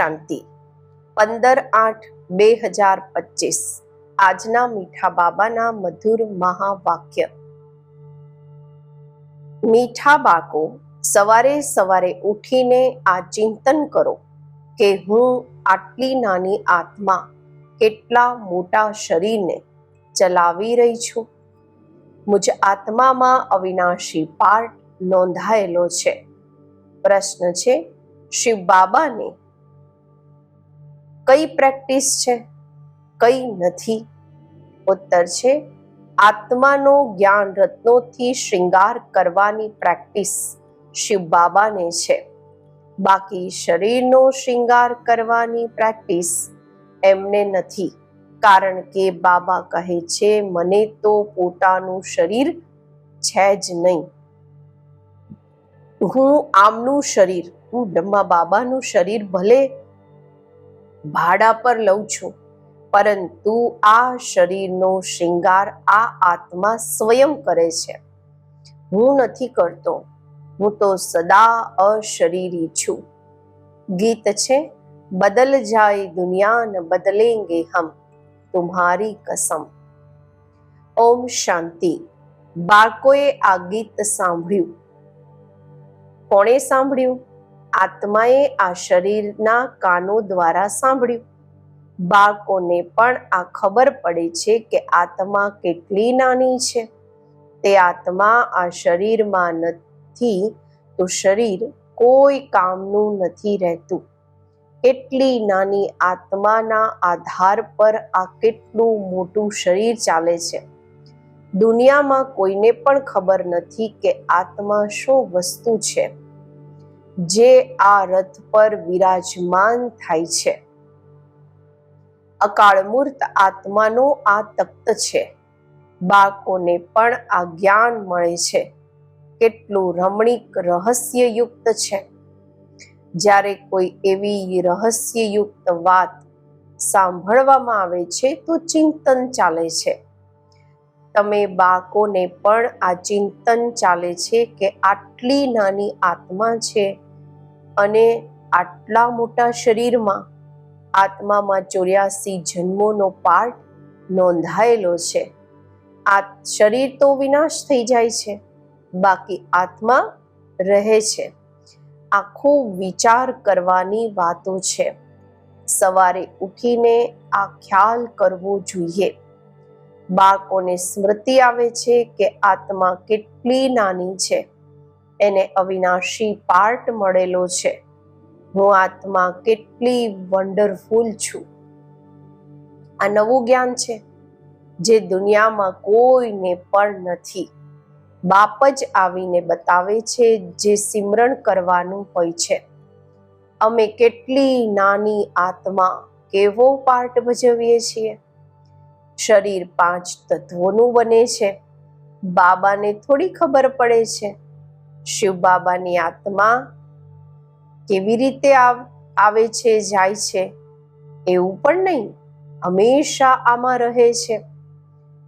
શાંતિ. પંદર આઠ બે હજાર પચીસ. આજના મીઠા બાબાના મધુર મહાવાક્ય. મીઠા બાકો સવારે સવારે ઉઠીને આ ચિંતન કરો કે હું આટલી નાની આત્મા કેટલા મોટા શરીરને ચલાવી રહી છું. મુજ આત્મામાં અવિનાશી પાર્ટ નોંધાયેલો છે. પ્રશ્ન છે શિવ બાબાને કઈ પ્રેક્ટિસ છે? કઈ નથી? ઉત્તર છે, આત્માનો જ્ઞાન રત્નોથી શ્રીંગાર કરવાની પ્રેક્ટિસ શિવ બાબાને છે. બાકી શરીરનો શ્રીંગાર કરવાની પ્રેક્ટિસ એમને નથી. કારણ કે બાબા કહે છે, મને તો પોતાનું શરીર છે જ નહીં. હું આમનું શરીર, હું બ્રહ્મા બાબાનું શરીર ભલે ભાડા પર લઉં છું. પરંતુ આ શરીરનો શૃંગાર આ આત્મા સ્વયં કરે છે. હું નથી કરતો. હું તો સદા અશરીરી છું. ગીત છે, બદલ જાય દુનિયા ન બદલેંગે હમ તુમ્હારી કસમ. ઓમ શાંતિ. બાળકોએ આ ગીત સાંભળ્યું. કોણે સાંભળ્યું? આત્માએ આ શરીરના કાનો દ્વારા સાંભળ્યું. બાળકોને પણ આ ખબર પડે છે કે આત્મા કેટલી નાની છે. તે આત્મા આ શરીરમાં નથી તો શરીર કોઈ કામનું નથી રહેતું. કેટલી નાની આત્માના આધાર પર આ કેટલું મોટું શરીર ચાલે છે. દુનિયામાં કોઈને પણ ખબર નથી કે આત્મા શું વસ્તુ છે. જે આ રથ પર વિરાજમાન થાય છે. અકાળમૂર્ત આત્માનો આ તખ્ત છે. બાળકોને પણ આ જ્ઞાન મળે છે. કેટલું રમણીક રહસ્યયુક્ત છે. જ્યારે કોઈ એવી રહસ્યયુક્ત વાત સાંભળવામાં આવે છે તો ચિંતન ચાલે છે. તમે બાળકોને પણ આ ચિંતન ચાલે છે કે આટલી નાની આત્મા છે અને આટલા મોટા શરીરમાં આત્મામાં ચોર્યાસી જન્મોનો પાર્ટ નોંધાયેલો છે. આ શરીર તો વિનાશ થઈ જાય છે, બાકી આત્મા રહે છે. આખો વિચાર કરવાની વાતો છે. સવારે ઉઠીને આ ખ્યાલ કરવો જોઈએ. બાળકોને સ્મૃતિ આવે છે કે આત્મા કેટલી નાની છે. એને અવિનાશી પાર્ટ મળેલો છે. હું આત્મા કેટલી વન્ડરફુલ છું. આ નવું જ્ઞાન છે, જે દુનિયામાં કોઈને પણ નથી. બાપ જ આવીને બતાવે છે, જે સિમરણ કરવાનું હોય છે. અમે કેટલી નાની આત્મા કેવો પાર્ટ ભજવીએ છીએ? શરીર પાંચ તત્વોનું બને છે. બાબાને થોડી ખબર પડે છે. શિવ બાબાની આત્મા કેવી રીતે આવે છે, જાય છે, એવું પણ નહીં. હંમેશા આમાં રહે છે.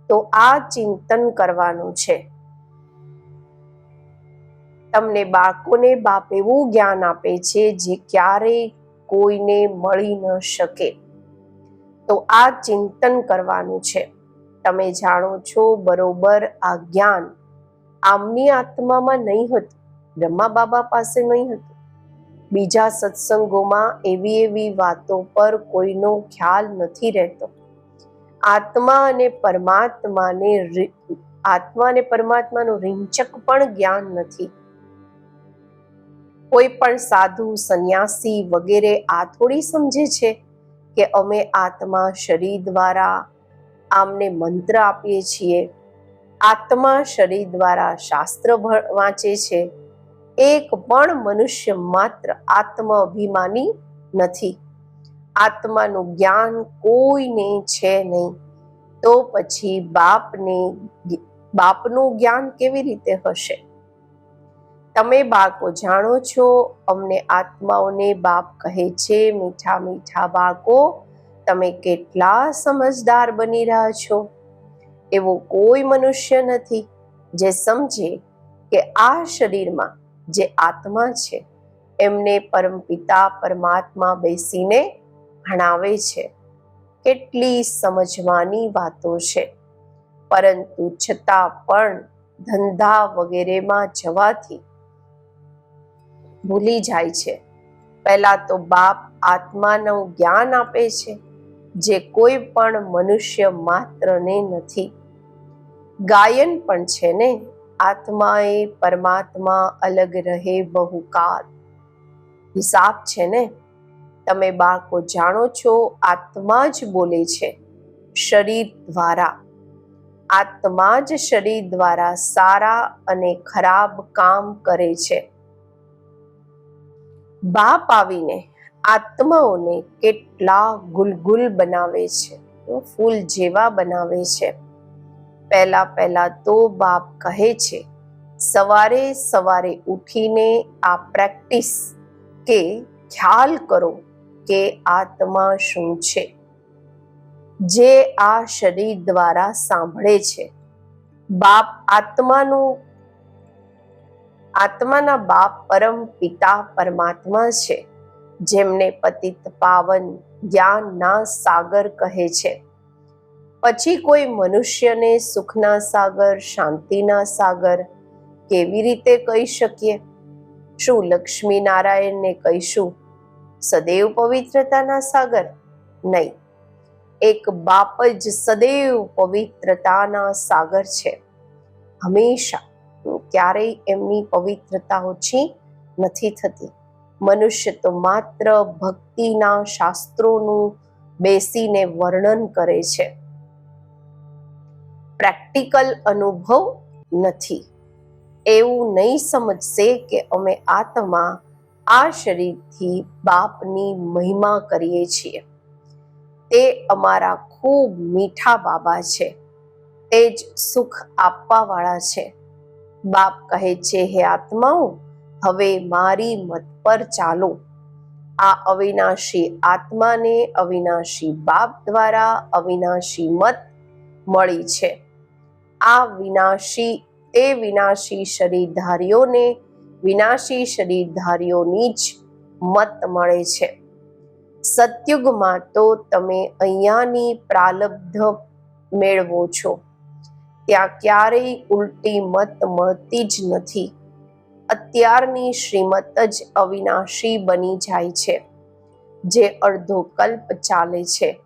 તો આ ચિંતન કરવાનું છે. તમને બાળકોને બાપ એવું જ્ઞાન આપે છે જે ક્યારેય કોઈને મળી ન શકે. તો આ ચિંતન કરવાનું છે. તમે જાણો છો બરોબર આ જ્ઞાન આમની આત્મામાં નહીં હતું, બ્રહ્મા બાબા પાસે નહીં હતું. બીજા સત્સંગોમાં એવી એવી વાતો પર કોઈનો ખ્યાલ નથી રહેતો. આત્મા અને પરમાત્માને આત્મા અને પરમાત્માનું રિંચક પણ જ્ઞાન નથી. કોઈ પણ સાધુ, સંન્યાસી વગેરે આ થોડી સમજે છે કે અમે આત્મા શરીર દ્વારા આમને મંત્ર આપીએ છીએ આત્મા શરીર દ્વારા શાસ્ત્ર વાંચે છે. એક પણ મનુષ્ય માત્ર આત્મ અભિમાની નથી. આત્માનું જ્ઞાન કોઈને છે નહીં. તો પછી બાપને બાપનું જ્ઞાન કેવી રીતે હશે? તમે બાળકો જાણો છો, અમને આત્માઓને બાપ કહે છે, મીઠા મીઠા બાળકો, તમે કેટલા સમજદાર બની રહ્યા છો? એવો કોઈ મનુષ્ય નથી જે સમજે કે આ શરીરમાં જે આત્મા છે, એમને પરમપિતા પરમાત્મા બેસીને ભણાવે છે. કેટલી સમજવાની વાતો છે. પરંતુ છતાં પણ ધંધા વગેરેમાં જવાથી ભૂલી જાય છે. પહેલા તો બાપ આત્માનું જ્ઞાન આપે છે, જે કોઈ પણ મનુષ્ય માત્રને નથી. ગાયન પણ છે ને? આત્માએ પરમાત્મા અલગ રહે બહુકાલ. હિસાબ છે ને? તમે બાળકો જાણો છો, આત્મા જ બોલે છે, શરીર દ્વારા. આત્મા જ શરીર દ્વારા સારા અને ખરાબ કામ કરે છે. બાપ આવીને આત્માઓને કેટલા ગુલગુલ બનાવે છે ફૂલ જેવા બનાવે છે. પહેલા પહેલા તો બાપ કહે છે, સવારે સવારે ઉઠીને આ પ્રેક્ટિસ કે ખ્યાલ કરો કે આત્મા શું છે? જે આ શરીર દ્વારા સાંભળે છે. બાપ આત્માનું, આત્માના બાપ પરમ પિતા પરમાત્મા છે, જેમને પતિત પાવન જ્ઞાનના સાગર કહે છે. પછી કોઈ મનુષ્યને સુખના સાગર, શાંતિના સાગર કેવી રીતે કહી શકીએ? શું લક્ષ્મી નારાયણને કહીશું, સદૈવ પવિત્રતાના સાગર નહીં. એક બાપ જ સદૈવ પવિત્રતાના સાગર છે. હંમેશા ક્યારેય એમની પવિત્રતા ઓછી નથી થતી. મનુષ્ય તો માત્ર ભક્તિના શાસ્ત્રોનું બેસીને વર્ણન કરે છે. પ્રેક્ટિકલ અનુભવ નથી. એવું નહીં સમજશે કે અમે આત્મા આ શરીરથી બાપની મહિમા કરીએ છીએ. તે અમારા ખૂબ મીઠા બાબા છે. તે જ સુખ આપવાવાળા છે. બાપ કહે છે, હે આત્માઓ, હવે મારી મત પર ચાલો. આ અવિનાશી આત્માને અવિનાશી બાપ દ્વારા અવિનાશી મત મળી છે. આ વિનાશી, તે વિનાશી શરીરધારીઓને વિનાશી શરીરધારીઓની જ મત મળે છે. સતયુગમાં તો તમે અહીંયાની પ્રાલબ્ધ મેળવો છો. ત્યાં ક્યારેય ઉલટી મત મળતી જ નથી. અત્યારની શ્રીમત જ અવિનાશી બની જાય છે, જે અડધો કલ્પ ચાલે છે.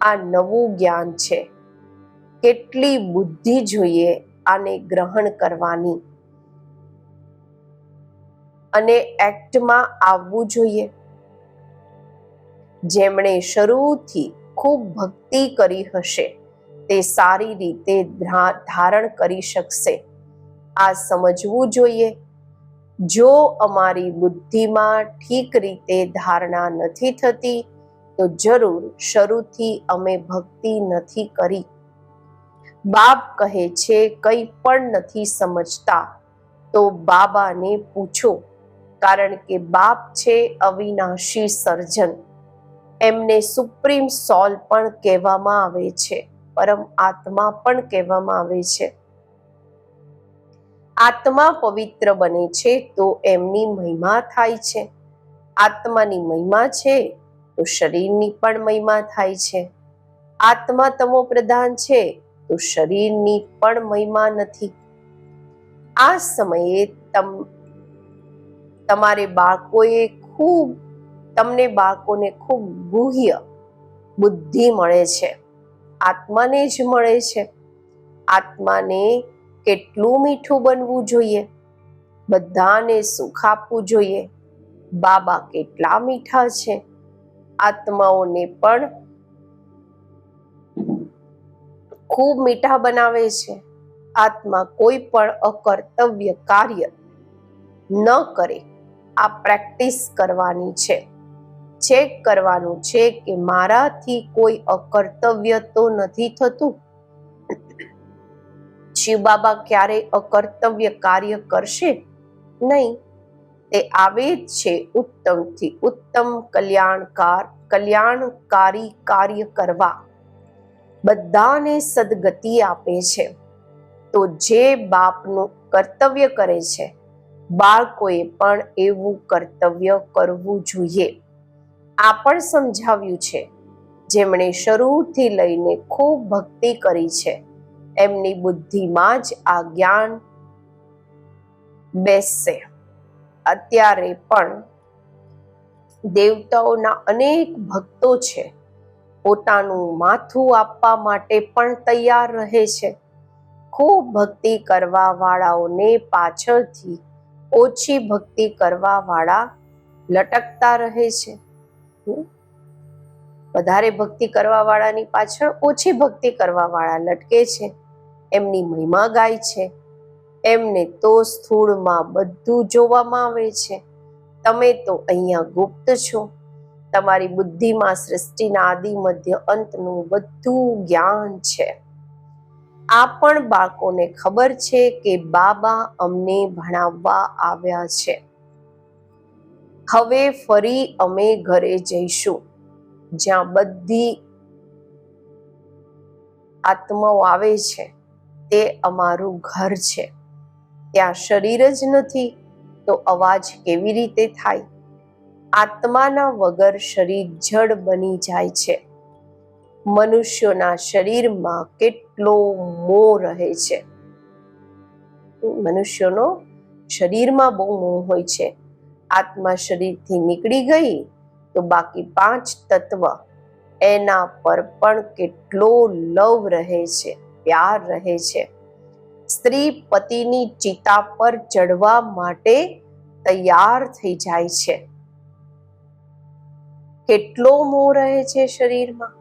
આ નવું જ્ઞાન છે. કેટલી બુદ્ધિ જોઈએ આને ગ્રહણ કરવાની? અને એક્ટમાં આવવું જોઈએ. જેમણે શરૂથી ખૂબ ભક્તિ કરી હશે, તે સારી રીતે ધારણ કરી શકશે. આ સમજવું જોઈએ. જો અમારી બુદ્ધિમાં ઠીક રીતે ધારણા નથી થતી, તો જરૂર શરૂથી અમે ભક્તિ નથી કરી. બાપ કહે છે, કંઈ પણ નથી સમજતા. તો બાબાને પૂછો, કારણ કે બાપ છે અવિનાશી સર્જન. એમને સુપ્રીમ સોલ પણ કહેવામાં આવે છે, પરમ આત્મા પણ કહેવામાં આવે છે. આત્મા પવિત્ર બને છે તો એમની મહિમા થાય છે. આત્માની મહિમા છે તો શરીરની પણ મહિમા થાય છે. આત્મા તમો પ્રધાન છે તો શરીરની પણ મહિમા નથી. આ સમયે તમ, તમારે બાળકોએ ખૂબ, તમને બાળકોને ખૂબ ગુહ્ય બુદ્ધિ મળે છે. આત્માને જ મળે છે. આત્માને કેટલું મીઠું બનવું જોઈએ? બધાને સુખ આપવું જોઈએ. બાબા કેટલા મીઠા છે. આત્માઓને પણ ખૂબ મીઠા બનાવે છે. આત્મા કોઈ પણ અકર્તવ્ય કાર્ય ન કરે, આ પ્રેક્ટિસ કરવાની છે. ચેક કરવાનું છે કે મારાથી કોઈ અકર્તવ્ય તો નથી થતું? શિવ બાબા ક્યારે અકર્તવ્ય કાર્ય કરશે? નહીં, તે આવે જ છે ઉત્તમથી ઉત્તમ કલ્યાણકાર, કલ્યાણકારી કાર્ય કરવા. બધાને સદગતિ આપે છે. તો જે બાપનું કર્તવ્ય કરે છે, બાળકોએ પણ એવું કર્તવ્ય કરવું જોઈએ. આ પણ સમજાવ્યું છે. જેમણે શરૂથી લઈને ખૂબ ભક્તિ કરી છે, એમની બુદ્ધિમાં જ આ જ્ઞાન બેસશે. અત્યારે પણ દેવતાઓના અનેક ભક્તો છે. પોતાનું માથું આપવા માટે પણ તૈયાર રહે છે. ખૂબ ભક્તિ કરવા વાળાઓને પાછળથી ઓછી ભક્તિ કરવા વાળા લટકતા રહે છે. વધારે ભક્તિ કરવા વાળાની પાછળ ઓછી ભક્તિ કરવા વાળા લટકે છે. એમની મહિમા ગાય છે. એમને તો સ્થૂળમાં બધું જોવામાં આવે છે. તમે તો અહીંયા ગુપ્ત છો. તમારી બુદ્ધિમાં સૃષ્ટિના આદિ મધ્ય અંતનું બધું જ્ઞાન છે. આ પણ બાળકોને ખબર છે કે બાબા અમને ભણાવવા આવ્યા છે. હવે ફરી અમે ઘરે જઈશું, જ્યાં બધી આત્માઓ આવે છે, તે અમારું ઘર છે. ત્યાં શરીર જ નથી, તો અવાજ કેવી રીતે થાય? આત્માના વગર શરીર જડ બની જાય છે. મનુષ્યોના શરીરમાં કેટલો મોહ રહે છે. મનુષ્યોનો શરીરમાં બહુ મોહ હોય છે. આત્મા શરીરથી નીકળી ગઈ તો બાકી પાંચ તત્વ એના પર પણ કેટલો લવ રહે છે, પ્યાર રહે છે. સ્ત્રી પતિની ચિતા પર ચડવા માટે તૈયાર થઈ જાય છે. કેટલો મોહ રહે છે શરીરમાં?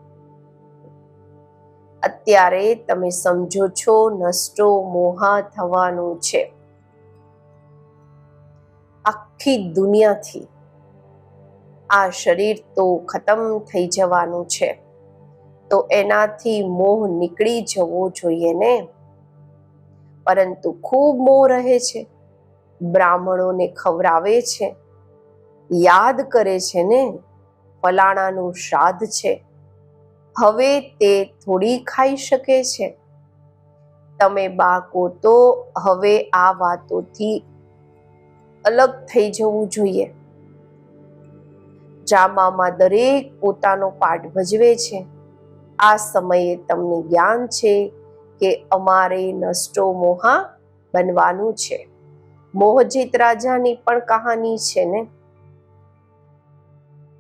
અત્યારે તમે સમજો છો નષ્ટો મોહા થવાનું છે. આખી દુનિયાથી આ શરીર તો ખતમ થઈ જવાનું છે. તો એનાથી મોહ નીકળી જવો જોઈએ ને? પરંતુ ખૂબ મોહ રહે છે. બ્રાહ્મણોને ખવરાવે છે. યાદ કરે છે ને? ફલાણાનું શ્રાદ્ધ છે. હવે તે થોડી ખાઈ શકે છે. તમે બાળકો, તો હવે આ વાતોથી અલગ થઈ જવું જોઈએ. ડ્રામામાં દરેક પોતાનો પાઠ ભજવે છે. આ સમયે તમને જ્ઞાન છે કે અમારે નષ્ટો મોહા બનવાનું છે. મોહજીત રાજાની પણ કહાની છે ને?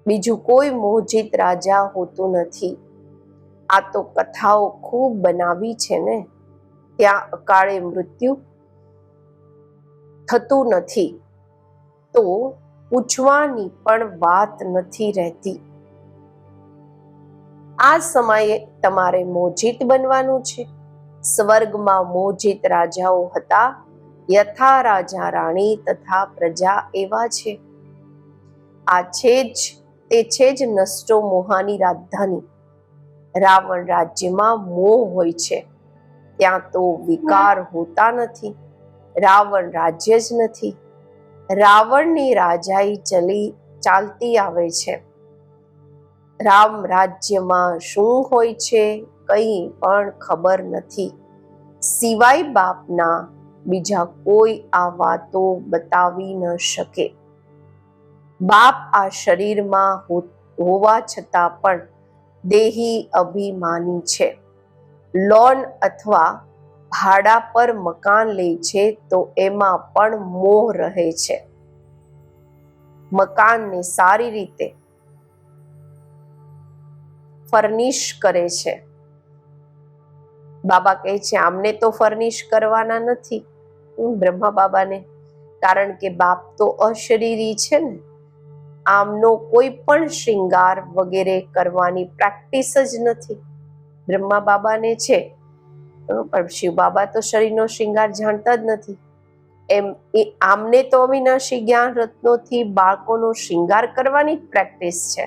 બીજું કોઈ મોહજીત રાજા હોતું નથી. આ તો કથાઓ ખૂબ બનાવી છે ને. ત્યાં અકાળે મૃત્યુ થતું નથી. તો પૂછવાની પણ વાત નથી રહેતી. આ સમયે તમારે મોજીત બનવાનું છે. સ્વર્ગમાં મોજીત રાજાઓ હતા. યથા રાજા રાણી તથા પ્રજા એવા છે. આ છે જ તે છે જ નષ્ટો મોહાની રાજધાની. રાવણ રાજ્યમાં મોહ હોય છે. ત્યાં તો વિકાર હોતા નથી. રાવણ રાજ્ય જ નથી. રાવણની રાજાઈ ચલી, ચાલતી આવે છે. રામ રાજ્યમાં શું હોય છે કંઈ પણ ખબર નથી. સિવાય બાપના બીજા કોઈ આ વાતો બતાવી ન શકે. બાપ આ શરીરમાં હોવા છતાં પણ દેહી અભિમાની છે. લોન અથવા ભાડા પર મકાન લે છે તો એમાં પણ મોહ રહે છે. મકાનને સારી રીતે ફર્નિશ કરે છે. બાબા કહે છે, આમને તો ફર્નિશ કરવાના નથી. બ્રહ્મા બાબાને, કારણ કે બાપ તો અશરીરી છે ને આમનો કોઈ પણ શ્રીંગાર વગેરે કરવાની પ્રેક્ટિસ જ નથી. બ્રહ્મા બાબાને છે. શિવ બાબા તો શરીરનો શૃંગાર જાણતા જ નથી. એમ, એ આમને તો અવિનાશી જ્ઞાન રત્નોથી બાળકોનો શૃંગાર કરવાની પ્રેક્ટિસ છે.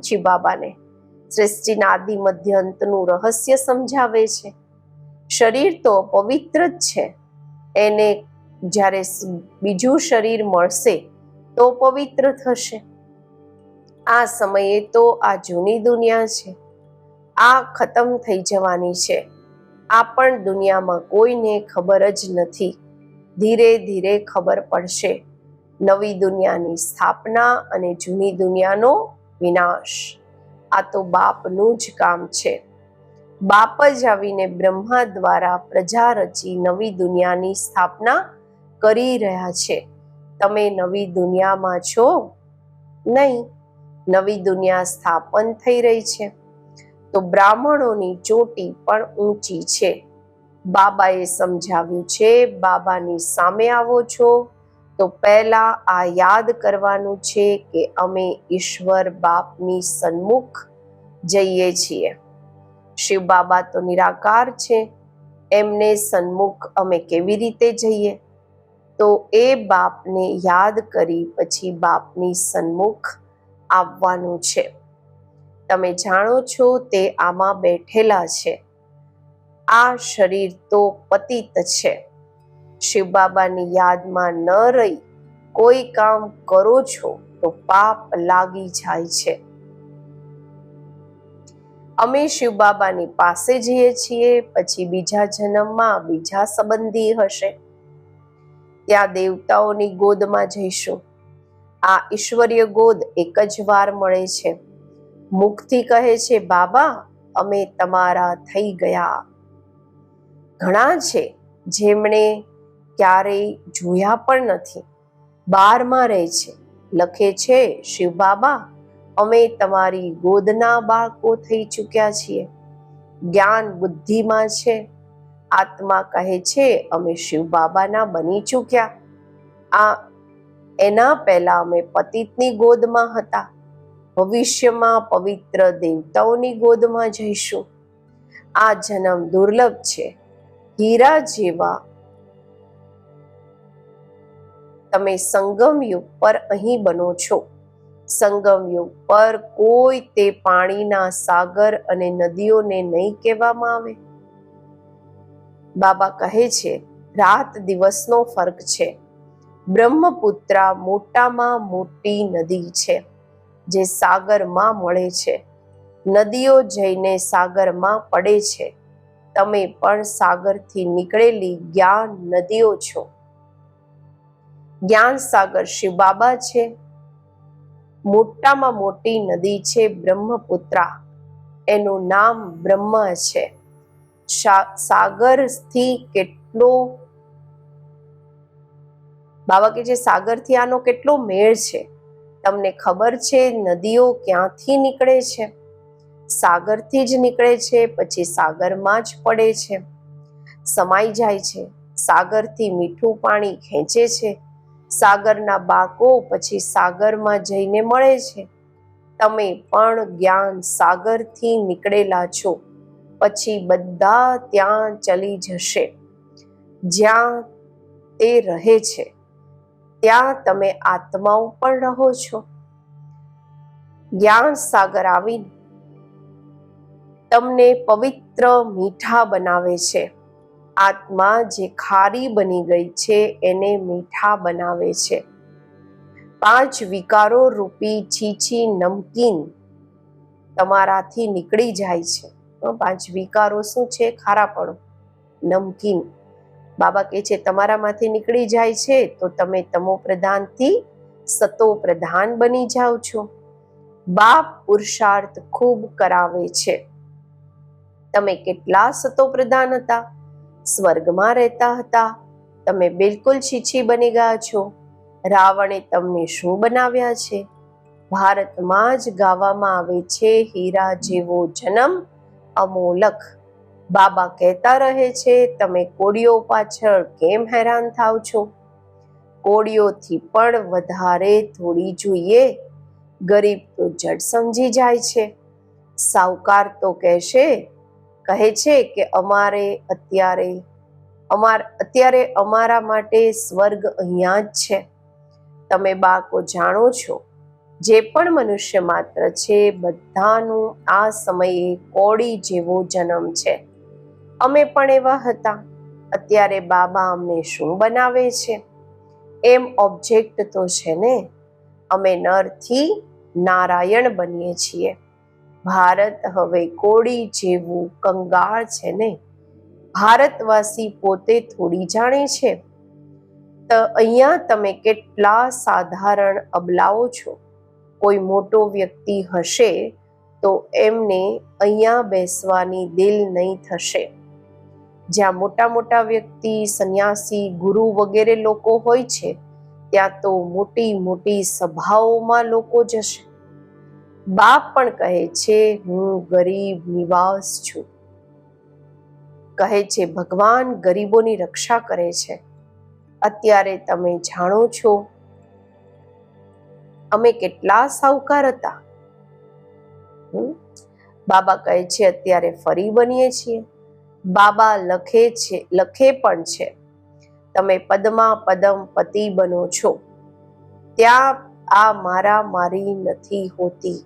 શિવ બાબાને સૃષ્ટિના આદિ મધ્ય અંતનું રહસ્ય સમજાવે છે. શરીર તો પવિત્ર જ છે. એને જ્યારે બીજું શરીર મળશે તો પવિત્ર થશે. આ સમયે તો આ જૂની દુનિયા છે. આ ખતમ થઈ જવાની છે. આ પણ દુનિયામાં કોઈને ખબર જ નથી. ધીરે ધીરે ખબર પડશે. નવી દુનિયાની સ્થાપના અને જૂની દુનિયાનો વિનાશ. આ તો બાપનું જ કામ છે. બાપ જ આવીને બ્રહ્મા દ્વારા પ્રજા રચી નવી દુનિયાની સ્થાપના કરી રહ્યા છે. તમે નવી દુનિયામાં છો? નહીં, નવી દુનિયા સ્થાપન થઈ રહી છે. તો બ્રાહ્મણોની ચોટી પણ ઊંચી છે. બાબાએ સમજાવ્યું છે, બાબાની સામે આવો છો. તો પહેલા આ યાદ કરવાનું છે કે અમે ઈશ્વર બાપની સન્મુખ જઈએ છીએ. શિવ બાબા તો નિરાકાર છે. એમને સન્મુખ અમે કેવી રીતે જઈએ? તો એ બાપને યાદ કરી પછી બાપની સન્મુખ આવવાનું છે. તમે જાણો છો તે આમાં બેઠેલા છે. આ શરીર તો પતિત છે. શિવ બાબાની યાદમાં ન રહી કોઈ કામ કરો છો તો પાપ લાગી જાય છે. અમે શિવ બાબાની પાસે જઈએ છીએ, પછી બીજા જન્મમાં બીજા સંબંધી હશે. ત્યાં દેવતાઓની ગોદમાં જઈશું. આ ઈશ્વરીય ગોદ એક જ વાર મળે છે. મુક્તિ કહે છે, બાબા, અમે તમારા થઈ ગયા. ઘણા છે જેમણે ક્યારેય જોયા પણ નથી. બારમાં રહે છે. લખે છે, શિવ બાબા, અમે તમારી ગોદના બાળકો થઈ ચૂક્યા છીએ. જ્ઞાન બુદ્ધિમાં છે. આત્મા કહે છે, અમે શિવ બાબાના બની ચૂક્યા. આ એના પહેલા અમે પતિતની ગોદમાં હતા. ભવિષ્યમાં પવિત્ર દેવતાઓની ગોદમાં જઈશું. આ જન્મ દુર્લભ છે. હીરા જેવા તમે સંગમ યુગ પર અહીં બનો છો. સંગમ યુગ પર કોઈ તે પાણીના સાગર અને નદીઓને નહીં કહેવામાં આવે. બાબા કહે છે, રાત દિવસનો ફરક છે. બ્રહ્મપુત્રા મોટામાં મોટી નદી છે, જે સાગરમાં મળે છે. નદીઓ જઈને સાગરમાં પડે છે. તમે પણ સાગરથી નીકળેલી જ્ઞાન નદીઓ છો. જ્ઞાન સાગર શિવ બાબા છે. મોટામાં મોટી નદી છે બ્રહ્મપુત્રા. એનું નામ બ્રહ્મ છે. સાગરથી કેટલો બાબા કે છે, સાગરથી આનો કેટલો મેળ છે? તમને ખબર છે, નદીઓ ક્યાંથી નીકળે છે? સાગરથી જ નીકળે છે, પછી સાગરમાં જ પડે છે. સમાઈ જાય છે. સાગરથી મીઠું પાણી ખેંચે છે. સાગરના બાકો પછી સાગરમાં જઈને મળે છે. તમે પણ જ્ઞાન સાગરથી નીકળેલા છો. પછી બધા ત્યાં ચલી જશે. જ્યાં તે રહે છે, ત્યાં તમે આત્માઓ પણ રહો છો. જ્ઞાન સાગર આવીને તમને પવિત્ર મીઠા બનાવે છે. આત્મા જે ખારી બની ગઈ છે, એને મીઠા બનાવે છે. પાંચ વિકારો રૂપી છીછી નમકીન તમારાથી નીકળી જાય છે. પાંચ વિકારો શું છે? ખારાપણું નમકીન. બાબા કહે છે, તમારામાંથી નીકળી જાય છે, તો તમે તમો પ્રધાનથી સતો પ્રધાન બની જાઓ છો. બાપ પુરુષાર્થ ખૂબ કરાવે છે. તમે કેટલા સતો પ્રધાન હતા? સ્વર્ગમાં રહેતા હતા. તમે બિલકુલ છીછી બની ગયા છો. રાવણે તમને શું બનાવ્યા છે? ભારતમાં જ ગાવામાં આવે છે હીરા જેવો જન્મ. અમોલક. બાબા કહેતા રહે છે, તમે કોડીઓ પાછળ કેમ હેરાન થાવ છો? કોડીઓથી પણ વધારે થોડી જોઈએ. ગરીબ તો જડ સમજી જાય છે. સાવકાર તો કહેશે, કહે છે કે અમારે અત્યારે, અમાર, અત્યારે અમારા માટે સ્વર્ગ અહીંયા જ છે. તમે બાળકો જાણો છો જે પણ મનુષ્ય માત્ર છે, બધાનું આ સમયે કોળી જેવો જન્મ છે. અમે પણ એવા હતા. અત્યારે બાબા અમને શું બનાવે છે? એમ ઓબ્જેક્ટ તો છે ને? અમે નરથી નારાયણ બનીએ છીએ. ભારત હવે કોળી જેવું કંગાળ છે ને? ભારતવાસી પોતે થોડી જાણે છે? તો અહીંયા તમે કેટલા સાધારણ અબલાઓ છો. કોઈ મોટો વ્યક્તિ હશે, તો એમને અહીંયા બેસવાની દિલ નહીં થશે. જ્યાં મોટા મોટા વ્યક્તિ, સંન્યાસી, ગુરુ વગેરે લોકો હોય છે, ત્યાં તો મોટી મોટી સભાઓમાં લોકો જશે. બાપ પણ કહે છે, હું ગરીબ નિવાસ છું. કહે છે, ભગવાન ગરીબોની રક્ષા કરે છે. અત્યારે તમે જાણો છો અમે કેટલા સાવકાર હતા. બાબા કહે છે, અત્યારે ફરી બનીએ છીએ. બાબા લખે છે, લખે પણ છે, તમે પદમાં પદમ પતિ બનો છો. ત્યાં આ મારા મારી નથી હોતી.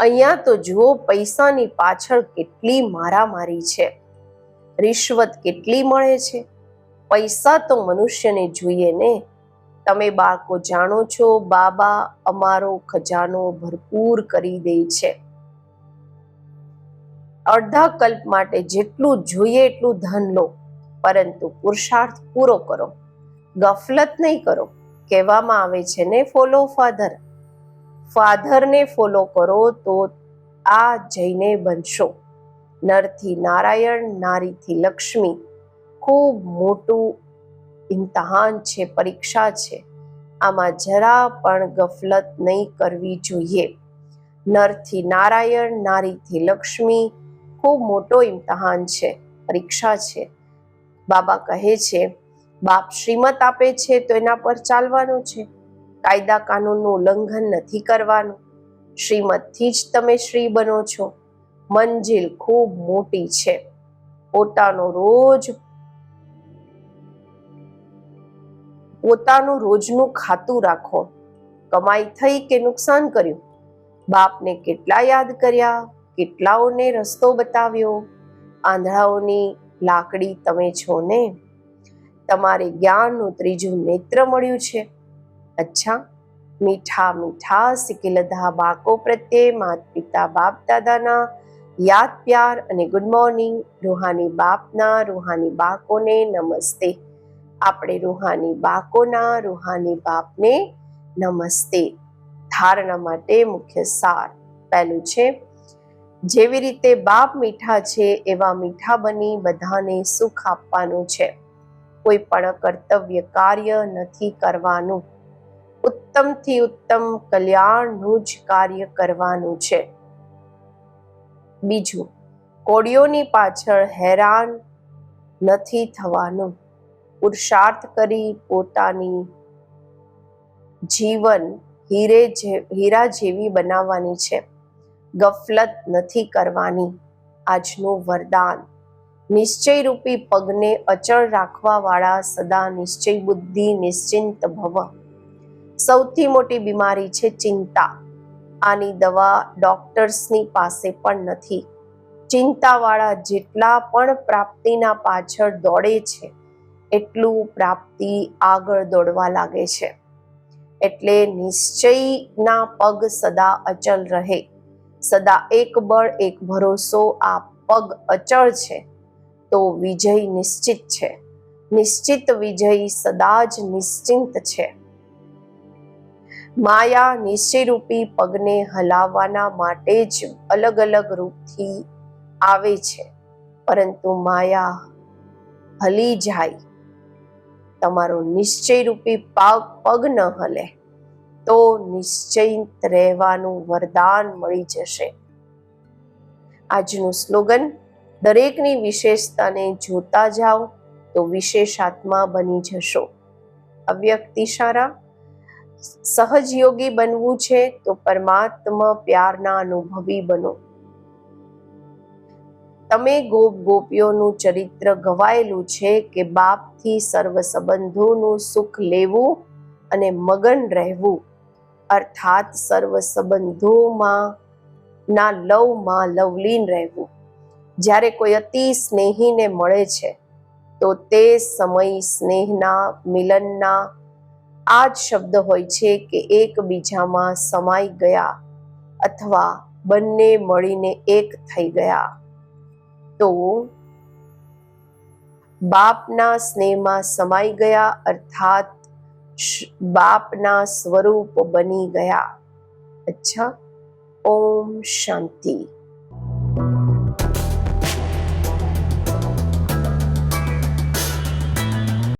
અહીંયા તો જુઓ, પૈસાની પાછળ કેટલી મારામારી છે. રિશ્વત કેટલી મળે છે. પૈસા તો મનુષ્યને જોઈએ ને તમે બાળકો જાણો છો, બાબા અમારો ખજાનો ભરપૂર કરી દે છે. અડધા કલ્પ માટે જેટલું જોઈએ એટલું ધન લો, પરંતુ પુરુષાર્થ પૂરો કરો. ગફલત નહીં કરો, કહેવામાં આવે છે ને, ફોલો ફાધર. ફાધરને ફોલો કરો તો આ જઈને બનશો. નરથી નારાયણ, નારીથી લક્ષ્મી. ખૂબ મોટું ઇમ્તહાન છે, પરીક્ષા છે. આમાં જરા પણ ગફલત નહીં કરવી જોઈએ. નરથી નારાયણ, નારીથી લક્ષ્મી, ખૂબ મોટો ઇમ્તહાન છે, પરીક્ષા છે. બાબા કહે છે, બાપ શ્રીમત આપે છે તો એના પર ચાલવાનું છે. કાયદા કાનૂનનું ઉલ્લંઘન નથી કરવાનું. શ્રીમતથી જ તમે શ્રી બનો છો. મંજિલ ખૂબ મોટી છે. પોતાનો રોજ પોતાનું રોજનું ખાતું રાખો. કમાઈ થઈ કે નુકસાન કર્યું? બાપને કેટલા યાદ કર્યા? કેટલાઓને રસ્તો બતાવ્યો? આંધળાઓની લાકડી તમે છો ને? તમારે જ્ઞાનનું ત્રીજું નેત્ર મળ્યું છે. અચ્છા, મીઠા મીઠા સિકિલધા બાળકો પ્રત્યે માત પિતા બાપ દાદાના યાદ પ્યાર અને ગુડ મોર્નિંગ રૂહાની બાપના, રૂહાની બાળકોને નમસ્તે. આપણે રૂહાની બાકોના, રૂહાની બાપને નમસ્તે. ધારણા માટે મુખ્ય સાર પહેલું છે, જેવી રીતે બાપ મીઠા છે, એવા મીઠા બની બધાને સુખ આપવાનું છે. કોઈ પણ કર્તવ્ય કાર્ય નથી કરવાનું. ઉત્તમથી ઉત્તમ કલ્યાણનું જ કાર્ય કરવાનું છે. બીજું કોડીઓની પાછળ હેરાન નથી થવાનું. પુરુષાર્થ કરી પોતાની જીવન હીરે હીરા જેવી બનાવવાની છે. ગફલત નથી કરવાની આજનું વરદાન. નિશ્ચય રૂપી પગને અચળ રાખવા વાળા સદા નિશ્ચય બુદ્ધિ નિશ્ચિંત ભવ. સૌથી મોટી બીમારી છે ચિંતા. આની દવા ડોક્ટર્સની પાસે પણ નથી. ચિંતાવાળા જેટલા પણ પ્રાપ્તિના પાછળ દોડે છે એટલું પ્રાપ્તિ આગળ દોડવા લાગે છે. એટલે નિશ્ચયના પગ સદા અચલ રહે. સદા એક બળ, એક ભરોસો, આ પગ અચળ છે તો વિજય નિશ્ચિત છે. નિશ્ચિત વિજય સદા જ નિશ્ચિંત છે. માયા નિશ્ચયરૂપી પગને હલાવવાના માટે જ અલગ અલગ રૂપથી આવે છે. પરંતુ માયા હલી જાય. તમારો નિશ્ચય રૂપી પાગ પગ ન હલે, તો નિશ્ચિત રહેવાનું વરદાન મળી જશે. આજનું સ્લોગન, દરેકની વિશેષતાને જોતા જાઓ તો વિશેષાત્મા બની જશો. અવ્યક્ત ઇશારા સહજયોગી બનવું છે તો પરમાત્મા પ્યારના અનુભવી બનો. તમે ગોપ ગોપીઓનું ચરિત્ર ગવાયેલું છે કે બાપથી સર્વ સંબંધોનું સુખ લેવું અને મગન રહેવું. અર્થાત સર્વ સંબંધોમાં ના લવમાં લવલીન રહેવું. જ્યારે કોઈ અતિ સ્નેહીને મળે છે, તો તે સમય સ્નેહના મિલનના આ જ શબ્દ હોય છે કે એકબીજામાં સમાઈ ગયા અથવા બંને મળીને એક થઈ ગયા. તો બાપના સ્નેહમાં સમાઈ ગયા અર્થાત શ- બાપના સ્વરૂપ બની ગયા અચ્છા ઓમ શાંતિ